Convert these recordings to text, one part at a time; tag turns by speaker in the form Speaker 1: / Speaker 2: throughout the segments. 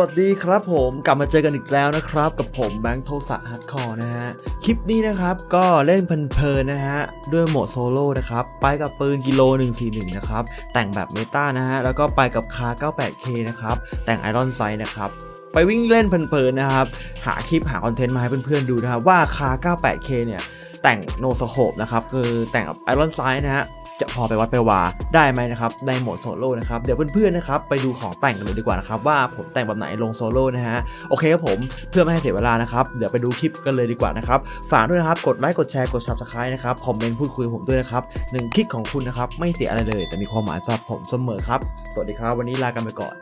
Speaker 1: วัสดีครับผมกลับมาเจอกันอีกแล้วนะครับ กับผมแบงค์โทสะฮาร์ดคอร์นะฮะ คลิปนี้นะครับก็เล่นเพลินๆนะฮะ ด้วยโหมดโซโล่นะครับ ไปกับปืนกิโล 141 นะครับ แต่งแบบเมตานะฮะ แล้วก็ไปกับคา 98K นะครับ แต่งไอรอนไซด์นะครับไปวิ่งเล่นเพลินๆนะครับ หาคลิปหาคอนเทนต์มาให้เพื่อนๆดูนะครับว่าคา 98K เนี่ยแต่งโนสโคปนะครับคือแต่งกับไอรอนไซด์นะฮะ จะพอไปวัดไปวาได้ไหมนะครับในโหมดโซโล่นะครับเดี๋ยวเพื่อนๆนะครับไปดูของแต่งกันเลยดีกว่านะครับว่าผมแต่งแบบไหนลงโซโล่นะฮะโอเคครับผมเพื่อไม่ให้เสียเวลานะครับเดี๋ยวไปดูคลิปกันเลยดีกว่านะครับฝากด้วยนะครับกดไลค์กดแชร์กด subscribe นะครับคอมเมนต์พูดคุยกับผมด้วยนะครับหนึ่งคลิกของคุณนะครับไม่เสียอะไรเลย แต่มีความหมายสำหรับผมเสมอครับสวัสดีครับ วันนี้ลากันไปก่อน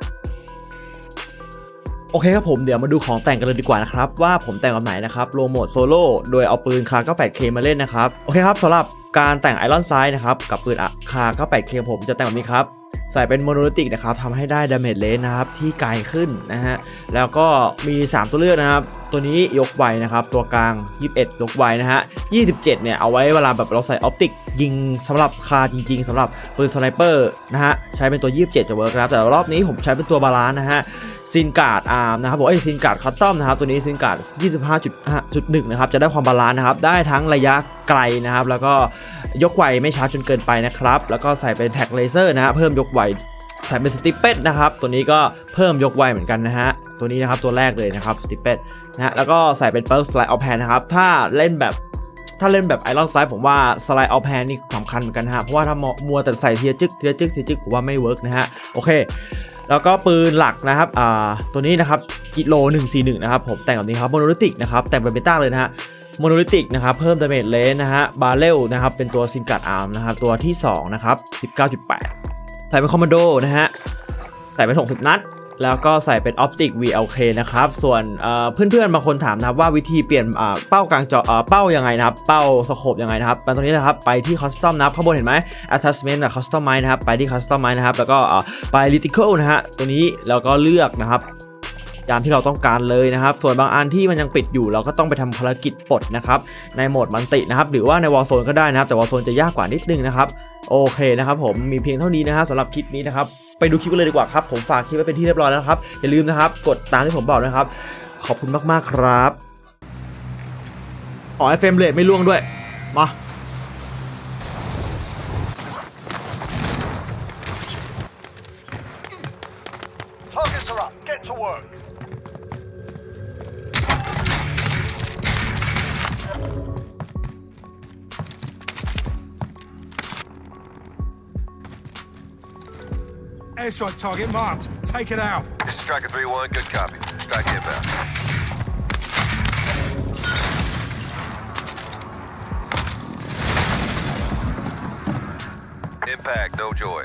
Speaker 1: โอเคครับผมเดี๋ยวมาดูของแต่งกันเลยดีกว่านะครับว่าผมแต่งแบบไหนนะครับโลโหมดโซโล่โดยเอาปืนคา 98K มาเล่นนะครับโอเคครับสำหรับ การแต่งไอรอนไซด์นะครับกับปืนคา 98K ผมจะแต่งแบบนี้ครับ ใส่เป็นโมโนลิติกนะครับทำให้ได้ดาเมจเลนนะครับที่ไกลขึ้นนะฮะแล้วก็มี 3 ตัวเลือกนะครับ ตัวนี้ยกไวนะครับ ตัวกลาง 21 ยกไวนะฮะ 27 เนี่ย เอาไว้เวลาแบบเราใส่ออปติกยิงสำหรับคาจริง ๆสำหรับปืนสไนเปอร์นะฮะใช้เป็นตัว 27 จะเวิร์กนะครับแต่รอบนี้ผมใช้เป็นตัวบาลานนะฮะ ซินการ์ดอาร์มนะครับบอกไอ้ซินการ์ดคัตตอมนะครับตัวนี้ซินการ์ด25.1นะครับจะได้ความบาลานซ์นะครับได้ทั้งระยะไกลนะครับแล้วก็ยกไวไม่ช้าจนเกินไปนะครับแล้วก็ใส่เป็นแท็กเลเซอร์นะฮะเพิ่มยกไวใส่เป็นสติปเป็ดนะครับตัวนี้ก็เพิ่มยกไวเหมือนกันนะฮะตัวนี้นะครับตัวแรกเลยนะครับสติปเป็ดนะฮะแล้วก็ใส่เป็นเปิร์ลสไลด์ออฟแพนนะครับถ้าเล่นแบบถ้าเล่นแบบไอรอนไซด์ผมว่าสไลด์ออฟแพนนี่สำคัญเหมือนกันนะฮะ เพราะว่าถ้ามัวแต่ใส่เทียจึกเทียจึกเทียจึกผมว่าไม่เวิร์กนะฮะ โอเค แล้วก็ปืนหลักนะครับอ่าตัวนี้นะครับกิโล 141 นะครับผมแต่งแบบนี้ครับโมโนลิติกนะครับแต่งเป็นเบต้าเลยนะฮะโมโนลิติกนะครับเพิ่มดาเมจเลนนะฮะบาเรลนะครับเป็นตัวซิงกัดอาร์มนะครับตัวที่2นะครับ19.8ใส่เป็นคอมมานโดนะฮะใส่เป็น60 นัด แล้วก็ใส่เป็นออปติก VLK นะครับ ส่วนเพื่อนๆบางคนถามนะครับว่าวิธีเปลี่ยนเป้ากลางจอเป้ายังไงนะครับ เป้าสโคปยังไงนะครับตรงนี้นะครับ ไปที่ Custom นะครับ ข้างบนเห็นไหม Attachment กับ Customize นะครับ ไปที่ Customize นะครับ แล้วก็ไป Reticle นะฮะ ตัวนี้แล้วก็เลือกนะครับยามที่เราต้องการเลยนะครับ ส่วนบางอันที่มันยังปิดอยู่เราก็ต้องไปทำภารกิจปลดนะครับ ในโหมดมันตินะครับ หรือว่าในวอลโซนก็ได้นะครับ แต่วอลโซนจะยากกว่านิดนึงนะครับ โอเคนะครับผม มีเพียงเท่านี้นะครับสำหรับคลิปนี้นะครับ ไปดูคลิปกันเลยดีกว่าครับ ผมฝากคลิปไว้เป็นที่เรียบร้อยแล้วนะครับ อย่าลืมนะครับ กดตามที่ผมบอกนะครับ ขอบคุณมากๆครับอ๋อเฟรมเรทไม่ล่วงด้วย มา
Speaker 2: Targets are up. Get to work.
Speaker 3: Airstrike target marked. Take it out.
Speaker 4: This is Striker 3-1, good copy. Strike inbound. Impact, no joy.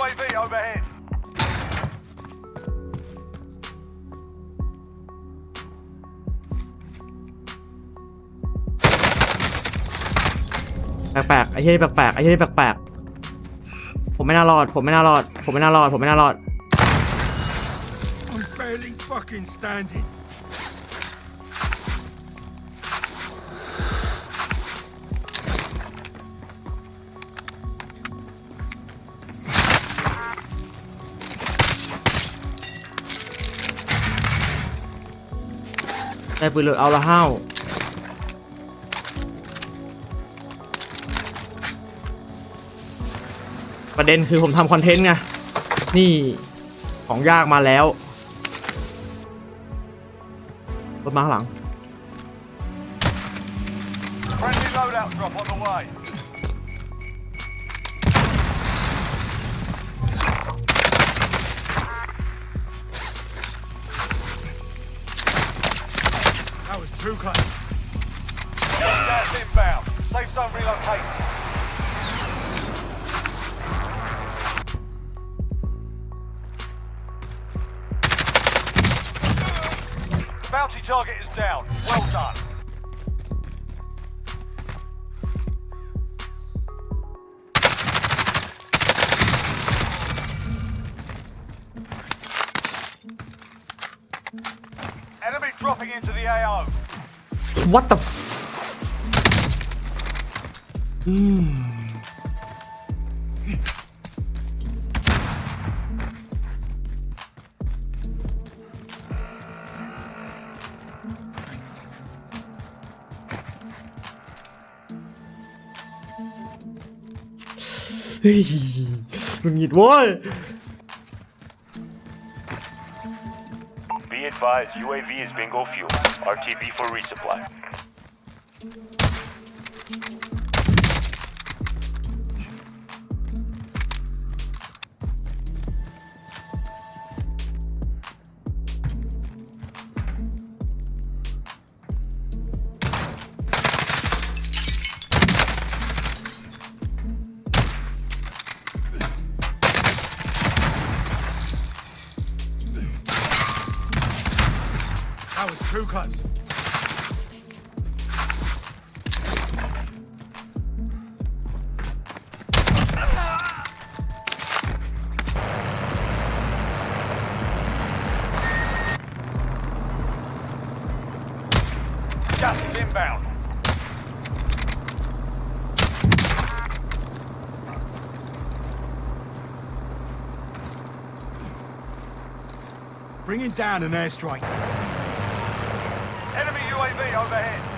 Speaker 2: UAV overhead.
Speaker 1: แปลกๆไอ้เหี้ยนี่แปลกๆไอ้เหี้ยนี่แปลกๆผมไม่น่ารอด ผมไม่น่ารอด ผมไม่น่ารอด ผมไม่น่ารอด
Speaker 3: I'm barely fucking standing.
Speaker 1: ได้ปืนเลยเอาละห้าวประเด็นคือผมทำคอนเทนต์ไง นี่ของยากมาแล้ว รถมาข้าง That was too
Speaker 2: close. Gas inbound. Safe zone relocated. bounty target is down. Well done. dropping into the AO.
Speaker 1: what the f-เฮ้ยหงุดหงิดเว้ย
Speaker 5: advised, UAV is bingo fuel. RTB for resupply.
Speaker 2: Is inbound.
Speaker 3: Bringing down an airstrike.
Speaker 2: Enemy UAV overhead.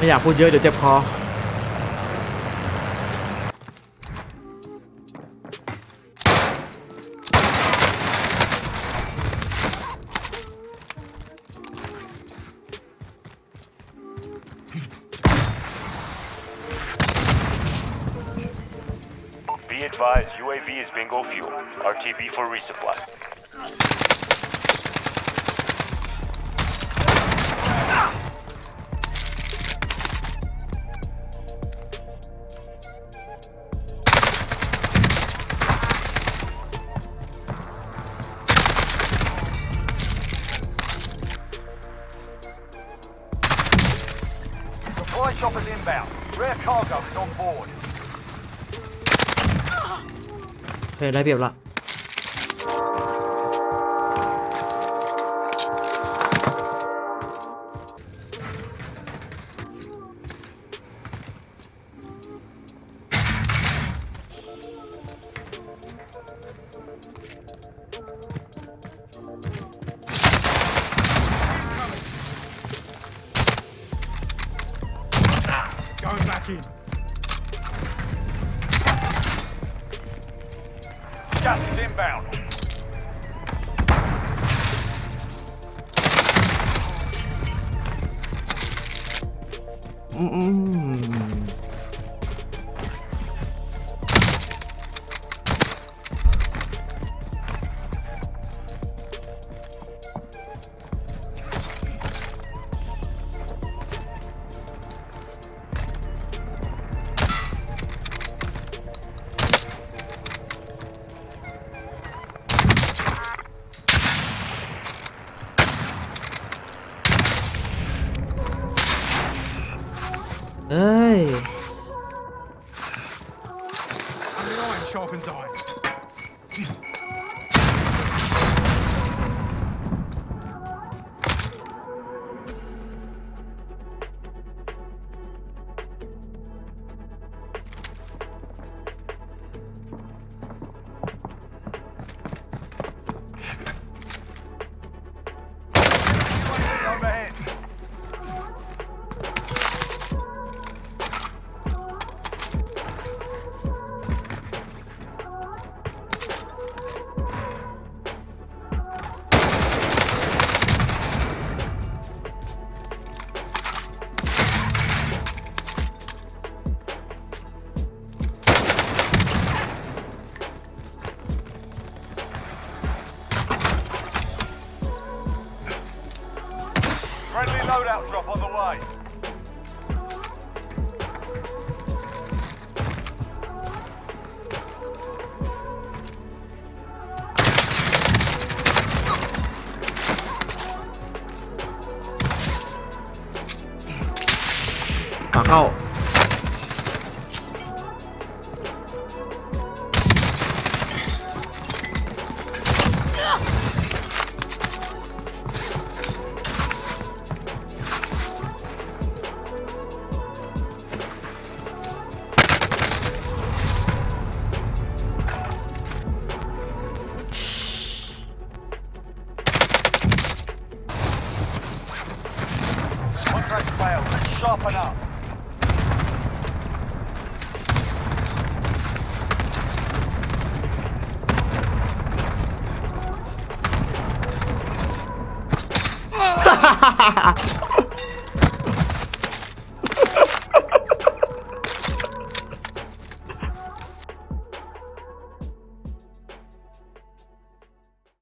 Speaker 1: ไม่อยากพูดเยอะเดี๋ยวเจ็บคอ
Speaker 5: Be advised, UAV is bingo fuel. RTB for resupply.
Speaker 2: Choppers inbound. Rare cargo is on board.
Speaker 1: โอเคได้เปรียบละ อืมอื Loadout drop on the way.
Speaker 2: ฝา
Speaker 1: Ha ha ha ha!